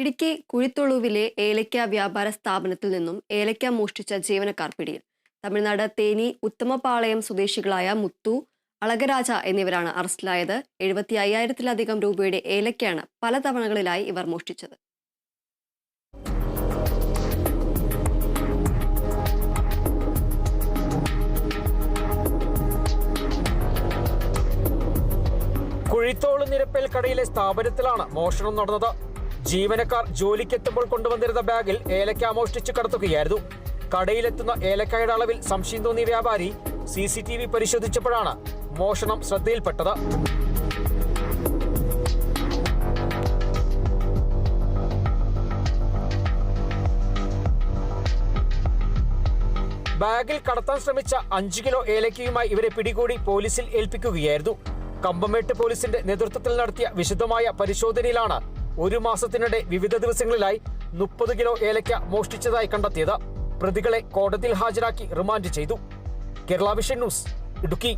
ഇടുക്കി കുഴിത്തൊളുവിലെ ഏലക്ക വ്യാപാര സ്ഥാപനത്തിൽ നിന്നും ഏലക്ക മോഷ്ടിച്ച ജീവനക്കാർ പിടിയിൽ. തമിഴ്നാട് തേനി ഉത്തമപാളയം സ്വദേശികളായ മുത്തു അളകരാജ എന്നിവരാണ് അറസ്റ്റിലായത്. എഴുപത്തി അയ്യായിരത്തിലധികം രൂപയുടെ ഏലക്കയാണ് പല തവണകളിലായി ഇവർ മോഷ്ടിച്ചത്. കുഴിത്തോൾ നിരപ്പേൽ കടയിലെ സ്ഥാപനത്തിലാണ് മോഷണം നടന്നത്. ജീവനക്കാർ ജോലിക്കെത്തുമ്പോൾ കൊണ്ടുവന്നിരുന്ന ബാഗിൽ ഏലക്ക മോഷ്ടിച്ച് കടത്തുകയായിരുന്നു. കടയിലെത്തുന്ന ഏലക്കായുടെ അളവിൽ സംശയം തോന്നിയ വ്യാപാരി സി സി ടി വി പരിശോധിച്ചപ്പോഴാണ് മോഷണം ശ്രദ്ധയിൽപ്പെട്ടത്. ബാഗിൽ കടത്താൻ ശ്രമിച്ച അഞ്ചു കിലോ ഏലക്കയുമായി ഇവരെ പിടികൂടി പോലീസിൽ ഏൽപ്പിക്കുകയായിരുന്നു. കമ്പമേട്ട് പോലീസിന്റെ നേതൃത്വത്തിൽ നടത്തിയ വിശദമായ പരിശോധനയിലാണ് ഒരു മാസത്തിനിടെ വിവിധ ദിവസങ്ങളിലായി മുപ്പത് കിലോ ഏലയ്ക്ക മോഷ്ടിച്ചതായി കണ്ടെത്തിയത് പ്രതികളെ കോടതിയിൽ ഹാജരാക്കി റിമാൻഡ് ചെയ്തു. Kerala vision news Idukki.